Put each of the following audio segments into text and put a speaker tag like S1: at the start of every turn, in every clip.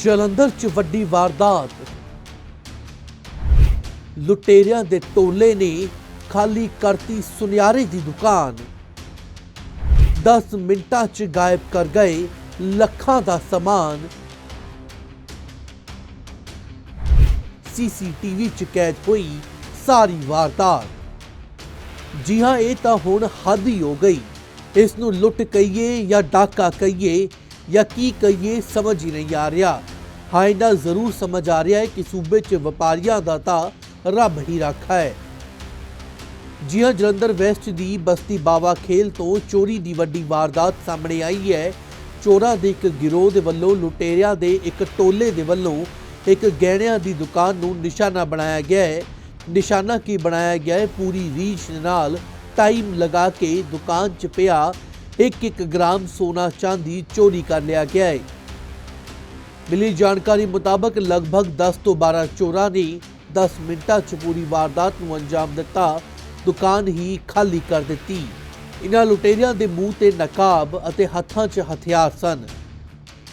S1: ਜਲੰਧਰ 'ਚ ਵੱਡੀ ਵਾਰਦਾਤ। ਲੁਟੇਰਿਆਂ ਦੇ ਟੋਲੇ ਨੇ ਖਾਲੀ ਕਰਤੀ ਸੁਨਿਆਰੇ ਦੀ ਦੁਕਾਨ। 10 ਮਿੰਟਾਂ 'ਚ ਗਾਇਬ ਕਰ ਗਏ ਲੱਖਾਂ ਦਾ ਸਮਾਨ। ਸੀਸੀਟੀਵੀ 'ਚ ਕੈਦ ਹੋਈ ਸਾਰੀ ਵਾਰਦਾਤ। ਜੀ ਹਾਂ, ਇਹ ਤਾਂ ਹੁਣ ਹੱਦ ਹੀ ਹੋ ਗਈ। ਇਸ ਨੂੰ ਲੁੱਟ ਕਹੀਏ ਜਾਂ ਡਾਕਾ ਕਹੀਏ ਜਾਂ ਕੀ ਕਹੀਏ, ਸਮਝ ਹੀ ਨਹੀਂ ਆ ਰਿਹਾ। ਹਾਂ ਇਹਦਾ ਜ਼ਰੂਰ ਸਮਝ ਆ ਰਿਹਾ ਹੈ ਕਿ ਸੂਬੇ 'ਚ ਵਪਾਰੀਆਂ ਦਾ ਤਾਂ ਰੱਬ ਹੀ ਰਾਖਾ ਹੈ। ਜਿਹਾ ਜਲੰਧਰ ਵੈਸਟ ਦੀ ਬਸਤੀ ਬਾਵਾ ਖੇਲ ਤੋਂ ਚੋਰੀ ਦੀ ਵੱਡੀ ਵਾਰਦਾਤ ਸਾਹਮਣੇ ਆਈ ਹੈ। ਚੋਰਾਂ ਦੇ ਇੱਕ ਗਿਰੋਹ ਦੇ ਵੱਲੋਂ ਲੁਟੇਰਿਆਂ ਦੇ ਇੱਕ ਟੋਲੇ ਦੇ ਵੱਲੋਂ ਇੱਕ ਗਹਿਣਿਆਂ ਦੀ ਦੁਕਾਨ ਨੂੰ ਨਿਸ਼ਾਨਾ ਬਣਾਇਆ ਗਿਆ ਹੈ। ਨਿਸ਼ਾਨਾ ਕੀ ਬਣਾਇਆ ਗਿਆ ਹੈ? ਪੂਰੀ ਰੀਚ ਨਾਲ ਟਾਈਮ ਲਗਾ ਕੇ ਦੁਕਾਨ 'ਚ ਪਿਆ ਇੱਕ ਇੱਕ ਗ੍ਰਾਮ ਸੋਨਾ ਚਾਂਦੀ ਚੋਰੀ ਕਰ ਲਿਆ ਗਿਆ ਹੈ। ਮਿਲੀ ਜਾਣਕਾਰੀ ਮੁਤਾਬਕ ਲਗਭਗ 10 ਤੋਂ 12 ਚੋਰਾਂ ਨੇ 10 ਮਿੰਟਾਂ 'ਚ ਪੂਰੀ ਵਾਰਦਾਤ ਨੂੰ ਅੰਜਾਮ ਦਿੱਤਾ। ਦੁਕਾਨ ਹੀ ਖਾਲੀ ਕਰ ਦਿੱਤੀ। ਇਹਨਾਂ ਲੁਟੇਰਿਆਂ ਦੇ ਮੂੰਹ ਤੇ ਨਕਾਬ ਅਤੇ ਹੱਥਾਂ 'ਚ ਹਥਿਆਰ ਸਨ।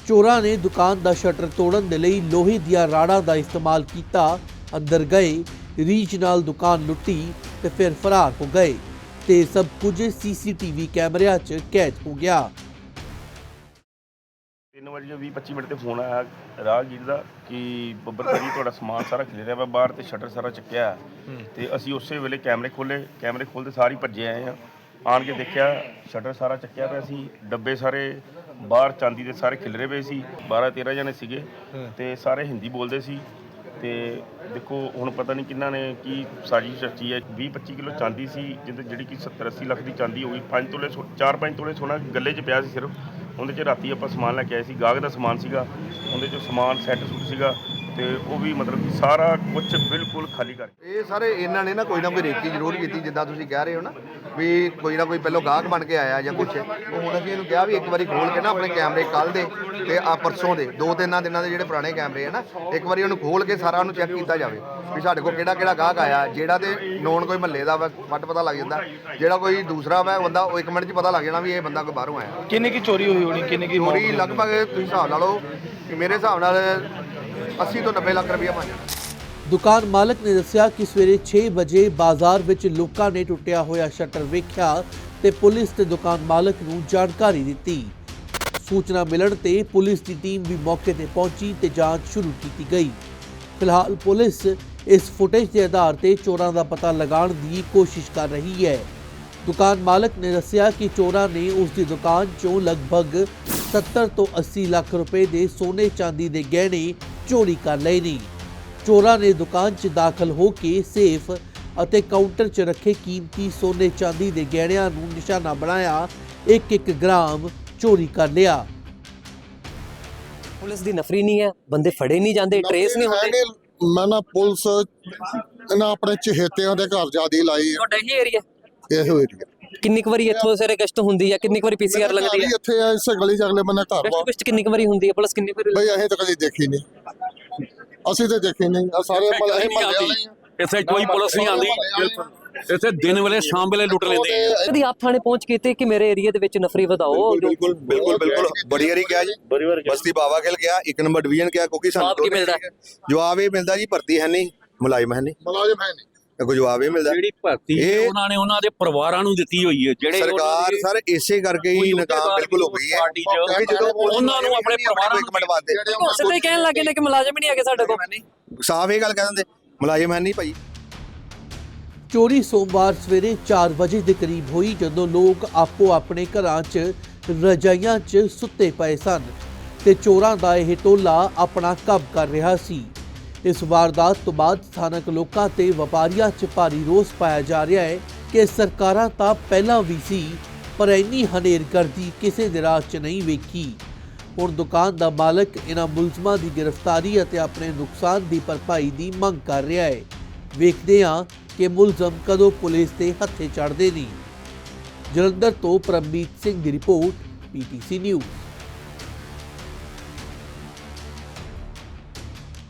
S1: ਚੋਰਾਂ ਨੇ ਦੁਕਾਨ ਦਾ ਸ਼ਟਰ ਤੋੜਨ ਦੇ ਲਈ ਲੋਹੇ ਦੀਆਂ ਰਾੜਾਂ ਦਾ ਇਸਤੇਮਾਲ ਕੀਤਾ। ਅੰਦਰ ਗਏ ਰੀਚ ਨਾਲ ਦੁਕਾਨ ਲੁੱਟੀ ਤੇ ਫਿਰ ਫਰਾਰ ਹੋ ਗਏ। ਤੇ ਸਭ ਕੁਝ ਸੀਸੀਟੀਵੀ ਕੈਮਰਿਆਂ 'ਚ ਕੈਦ ਹੋ ਗਿਆ।
S2: ਤਿੰਨ ਵਜੇ 20 25 ਮਿੰਟ ਤੇ ਫੋਨ ਆਇਆ ਰਾਹਗੀਰ ਦਾ ਕਿ ਬੱਬਰ ਭਾਜੀ ਤੁਹਾਡਾ ਸਮਾਨ ਸਾਰਾ ਖਿਲਰਿਆ ਵਾ ਬਾਹਰ ਤੇ ਸ਼ਟਰ ਸਾਰਾ ਚੱਕਿਆ। ਹੈ। ਤੇ ਅਸੀਂ ਉਸੇ ਵੇਲੇ ਕੈਮਰੇ ਖੋਲੇ ਕੈਮਰੇ ਖੋਲਦੇ ਸਾਰੀ ਭੱਜੇ ਆਏ ਆ ਆਣ ਕੇ ਦੇਖਿਆ ਸ਼ਟਰ ਸਾਰਾ ਚੱਕਿਆ ਪਿਆ ਸੀ ਡੱਬੇ ਸਾਰੇ ਬਾਹਰ ਚਾਂਦੀ ਦੇ ਸਾਰੇ ਖਿਲਰੇ ਪਏ ਸੀ 12 13 ਜਣੇ ਸੀਗੇ ਤੇ ਸਾਰੇ ਹਿੰਦੀ ਬੋਲਦੇ ਸੀ। ਤੇ ਦੇਖੋ, ਹੁਣ ਪਤਾ ਨਹੀਂ ਕਿੰਨਾ ਨੇ ਕੀ ਸਾਜ਼ਿਸ਼ ਰਚੀ ਹੈ। 20 25 ਕਿਲੋ ਚਾਂਦੀ ਸੀ, ਜਿਹਦੇ ਜਿਹੜੀ ਕਿ 70 80 ਲੱਖ ਦੀ ਚਾਂਦੀ ਹੋ ਗਈ 5 ਤੋਲੇ 4 5 ਤੋਲੇ ਸੋਨਾ ਗੱਲੇ 'ਚ ਪਿਆ ਸੀ ਸਿਰਫ। ਉਹਦੇ 'ਚ ਰਾਤੀ ਆਪਾਂ ਸਮਾਨ ਲੈ ਕੇ ਆਏ ਸੀ। ਗਾਹਕ ਦਾ ਸਮਾਨ ਸੀਗਾ। ਉਹਦੇ 'ਚ ਸਮਾਨ, ਸੈੱਟ ਸੂਟ ਸੀਗਾ। ਤੇ ਉਹ ਵੀ ਮਤਲਬ ਕਿ ਸਾਰਾ ਕੁਝ ਬਿਲਕੁਲ ਖਾਲੀ ਕਰ
S3: ਇਹ ਸਾਰੇ ਇਹਨਾਂ ਨੇ ਨਾ ਕੋਈ ਨਾ ਕੋਈ ਰੇਕੀ ਜ਼ਰੂਰ ਕੀਤੀ ਜਿੱਦਾਂ ਤੁਸੀਂ ਕਹਿ ਰਹੇ ਹੋ ਨਾ ਵੀ ਕੋਈ ਨਾ ਕੋਈ ਪਹਿਲਾਂ ਗਾਹਕ ਬਣ ਕੇ ਆਇਆ ਜਾਂ ਕੁਛ। ਉਹ ਹੁਣ ਅਸੀਂ ਇਹਨੂੰ ਕਿਹਾ ਵੀ ਇੱਕ ਵਾਰੀ ਖੋਲ ਕੇ ਨਾ ਆਪਣੇ ਕੈਮਰੇ ਕੱਲ ਦੇ ਤੇ ਆ ਪਰਸੋਂ ਦੇ ਦੋ ਤਿੰਨਾਂ ਦਿਨਾਂ ਦੇ ਜਿਹੜੇ ਪੁਰਾਣੇ ਕੈਮਰੇ ਆ ਨਾ ਇੱਕ ਵਾਰੀ ਉਹਨੂੰ ਖੋਲ ਕੇ ਸਾਰਾ ਉਹਨੂੰ ਚੈੱਕ ਕੀਤਾ ਜਾਵੇ ਵੀ ਸਾਡੇ ਕੋਲ ਕਿਹੜਾ ਕਿਹੜਾ ਗਾਹਕ ਆਇਆ ਜਿਹੜਾ ਤੇ ਨੋਨ ਕੋਈ ਮਹੱਲੇ ਦਾ ਵਾ ਫੱਟ ਪਤਾ ਲੱਗ ਜਾਂਦਾ ਜਿਹੜਾ ਕੋਈ ਦੂਸਰਾ ਵਾ ਬੰਦਾ ਉਹ ਇੱਕ ਮਿੰਟ 'ਚ ਪਤਾ ਲੱਗ ਜਾਣਾ ਵੀ ਇਹ ਬੰਦਾ ਕੋਈ ਬਾਹਰੋਂ ਆਇਆ।
S4: ਕਿੰਨੇ ਕੀ ਚੋਰੀ ਹੋਈ ਹੋਣੀ ਕਿੰਨੇ ਕੀ
S3: ਚੋਰੀ ਲਗਭਗ ਤੁਸੀਂ ਹਿਸਾਬ ਲਾ ਲਓ ਕਿ ਮੇਰੇ ਹਿਸਾਬ ਨਾਲ 80 ਤੋਂ 90 ਲੱਖ ਰੁਪਇਆ ਬਣ ਜਾਣਾ।
S1: ਦੁਕਾਨ ਮਾਲਕ ਨੇ ਦੱਸਿਆ ਕਿ ਸਵੇਰੇ 6 ਵਜੇ ਬਾਜ਼ਾਰ ਵਿੱਚ ਲੋਕਾਂ ਨੇ ਟੁੱਟਿਆ ਹੋਇਆ ਸ਼ਟਰ ਵੇਖਿਆ ਤੇ ਪੁਲਿਸ ਤੇ ਦੁਕਾਨ ਮਾਲਕ ਨੂੰ ਜਾਣਕਾਰੀ ਦਿੱਤੀ। ਸੂਚਨਾ ਮਿਲਣ ਤੇ ਪੁਲਿਸ ਦੀ ਟੀਮ ਵੀ ਮੌਕੇ ਤੇ ਪਹੁੰਚੀ ਤੇ ਜਾਂਚ ਸ਼ੁਰੂ ਕੀਤੀ ਗਈ। ਫਿਲਹਾਲ ਪੁਲਿਸ ਇਸ ਫੁਟੇਜ ਦੇ ਆਧਾਰ ਤੇ ਚੋਰਾਂ ਦਾ ਪਤਾ ਲਗਾਉਣ ਦੀ ਕੋਸ਼ਿਸ਼ ਕਰ ਰਹੀ ਹੈ। ਦੁਕਾਨ ਮਾਲਕ ਨੇ ਦੱਸਿਆ ਕਿ ਚੋਰਾਂ ਨੇ ਉਸ ਦੀ ਦੁਕਾਨ ਚੋਂ ਲਗਭਗ 70 ਤੋਂ 80 ਲੱਖ ਰੁਪਏ ਦੇ ਸੋਨੇ ਚਾਂਦੀ ਦੇ ਗਹਿਣੇ ਚੋਰੀ ਕਰ ਲਏ ਨੇ ਚੋਰਾਂ ਨੇ ਦੁਕਾਨ 'ਚ ਦਾਖਲ ਹੋ ਕੇ ਸੇਫ ਅਤੇ ਕਾਊਂਟਰ 'ਚ ਰੱਖੇ ਕੀਮਤੀ ਸੋਨੇ ਚਾਂਦੀ ਦੇ ਗਹਿਣਿਆਂ ਨੂੰ ਨਿਸ਼ਾਨਾ ਬਣਾਇਆ। ਇੱਕ ਇੱਕ ਗ੍ਰਾਮ ਚੋਰੀ ਕਰ ਲਿਆ।
S5: ਪੁਲਿਸ ਦੀ ਨਫਰੀ ਨਹੀਂ ਹੈ ਬੰਦੇ ਫੜੇ ਨਹੀਂ ਜਾਂਦੇ ਟਰੇਸ ਨਹੀਂ ਹੁੰਦੇ।
S6: ਮੈਂ ਨਾ ਪੁਲਿਸ ਇਹਨਾਂ ਆਪਣੇ ਚਹੇਤਿਆਂ ਦੇ ਘਰ ਜਿਆਦੀ ਲਾਈ
S5: ਤੁਹਾਡਾ ਹੀ ਏਰੀਆ
S6: ਇਹ ਏਰੀਆ
S5: ਕਿੰਨੀ ਕੁ ਵਾਰੀ ਇੱਥੋਂ ਸਵੇਰੇ ਗਸ਼ਤ ਹੁੰਦੀ ਹੈ ਕਿੰਨੀ ਕੁ ਵਾਰੀ ਪੀਸੀਆਰ ਲੱਗਦੀ ਹੈ
S6: ਇੱਥੇ ਆ ਇਸ ਗਲੀ ਚ ਅਗਲੇ ਬੰਨੇ ਘਰ ਵਾ।
S5: ਗਸ਼ਤ ਗਸ਼ਤ ਕਿੰਨੀ ਕੁ ਵਾਰੀ ਹੁੰਦੀ ਹੈ ਪੁਲਿਸ ਕਿੰਨੀ ਕੁ ਵਾਰੀ
S6: ਬਈ ਅਸੀਂ ਤਾਂ ਕਦੀ ਦੇਖੀ ਨਹੀਂ। ਅਸੀਂ ਤਾਂ ਦੇਖੀ ਨਹੀਂ। ਆ ਸਾਰੇ ਮਹੱਲੇ ਅਸੀਂ ਮਹੱਲੇ ਵਾਲੇ ਹੀ ਆ।
S7: ਇੱਥੇ ਕੋਈ ਪੁਲਿਸ ਨਹੀਂ ਆਉਂਦੀ। ਇੱਥੇ ਦਿਨ ਵੇਲੇ ਸ਼ਾਮ ਵੇਲੇ ਲੁੱਟ ਲੈਂਦੇ ਆ।
S5: ਕਦੀ ਆਪ ਥਾਣੇ ਪਹੁੰਚ ਕੇ ਤੇ ਕਿ ਮੇਰੇ ਏਰੀਆ ਦੇ ਵਿੱਚ ਨਫਰੀ ਵਧਾਓ? ਜੋ
S3: ਬਿਲਕੁਲ ਬਿਲਕੁਲ ਬਿਲਕੁਲ। ਬੜੀ ਵਾਰੀ ਕਿਹਾ ਜੀ। ਬਸਤੀ ਬਾਵਾ ਖੇਲ ਗਿਆ ਇੱਕ ਨੰਬਰ ਡਿਵੀਜ਼ਨ ਕਿਹਾ ਕਿਉਂਕਿ ਸਾਨੂੰ
S5: ਜਵਾਬ ਕੀ ਮਿਲਦਾ?
S3: ਜਵਾਬ ਇਹ ਮਿਲਦਾ ਜੀ ਭਰਤੀ ਹੈ ਨਹੀਂ ਮੁਲਾਜ਼ਮ ਹੈ ਨਹੀਂ।
S6: ਮੁਲਾਜ਼ਮ ਹੈ ਨਹੀਂ।
S3: ਕੋਈ ਜਵਾਬ ਇਹ ਮਿਲਦਾ।
S7: ਜਿਹੜੀ ਭਰਤੀ
S3: ਇਹ-
S7: ਉਹਨਾਂ ਨੇ ਉਹਨਾਂ ਦੇ ਪਰਿਵਾਰਾਂ ਨੂੰ ਦਿੱਤੀ ਹੋਈ ਹੈ ਜਿਹੜੇ
S3: ਸਰਕਾਰ ਸਰ ਇਸੇ ਕਰਕੇ ਹੀ ਨਾਕਾਮ ਬਿਲਕੁਲ ਹੋ ਗਈ ਹੈ।
S7: ਪਾਰਟੀ 'ਚ
S3: ਕਿਉਂਕਿ ਜਦੋਂ ਪੁਲਿਸ
S7: ਉਹਨਾਂ ਨੂੰ ਆਪਣੇ ਪਰਿਵਾਰਾਂ
S3: ਇੱਕ ਮਿੰਟ ਬਾਅਦ
S5: ਸਿੱਧੇ ਹੀ ਕਹਿਣ ਲੱਗੇ ਨੇ ਕਿ ਮੁਲਾਜ਼ਮ ਹੀ ਨਹੀਂ ਆਗੇ ਸਾਡੇ ਕੋਲ।
S3: ਸਾਫ਼ ਇਹ ਗੱਲ ਕਹਿ ਦਿੰਦੇ ਮੁਲਾਜ਼ਮ ਹੈ ਨਹੀਂ ਭਾਈ।
S1: ਚੋਰੀ ਸੋਮਵਾਰ ਸਵੇਰੇ 4 ਵਜੇ ਦੇ ਕਰੀਬ ਹੋਈ ਜਦੋਂ ਲੋਕ ਆਪੋ ਆਪਣੇ ਘਰਾਂ 'ਚ ਰਜਾਈਆਂ 'ਚ ਸੁੱਤੇ ਪਏ ਸਨ ਤੇ ਚੋਰਾਂ ਦਾ ਇਹ ਟੋਲਾ ਆਪਣਾ ਕੰਮ ਕਰ ਰਿਹਾ ਸੀ। ਇਸ ਵਾਰਦਾਤ ਤੋਂ ਬਾਅਦ ਸਥਾਨਕ ਲੋਕਾਂ ਤੇ ਵਪਾਰੀਆਂ 'ਚ ਭਾਰੀ ਰੋਸ ਪਾਇਆ ਜਾ ਰਿਹਾ ਹੈ ਕਿ ਸਰਕਾਰਾਂ ਤਾਂ ਪਹਿਲਾਂ ਵੀ ਸੀ, ਪਰ ਇੰਨੀ ਹਨੇਰਗਰਦੀ ਕਿਸੇ ਦੇ ਰਾਹ 'ਚ ਨਹੀਂ ਵੇਖੀ। ਹੁਣ ਦੁਕਾਨ ਦਾ ਮਾਲਕ ਇਹਨਾਂ ਮੁਲਜ਼ਮਾਂ ਦੀ ਗ੍ਰਿਫਤਾਰੀ ਅਤੇ ਆਪਣੇ ਨੁਕਸਾਨ ਦੀ ਭਰਪਾਈ ਦੀ ਮੰਗ ਕਰ ਰਿਹਾ ਹੈ। ਵੇਖਦੇ ਹਾਂ ਕਿ ਮੁਲਜ਼ਮ ਕਦੋਂ ਪੁਲਿਸ ਦੇ ਹੱਥੇ ਚੜ੍ਹਦੇ ਨੇ। ਜਲੰਧਰ ਤੋਂ ਪਰਮਜੀਤ ਸਿੰਘ ਦੀ ਰਿਪੋਰਟ ਪੀਟੀਸੀ ਨਿਊਜ਼।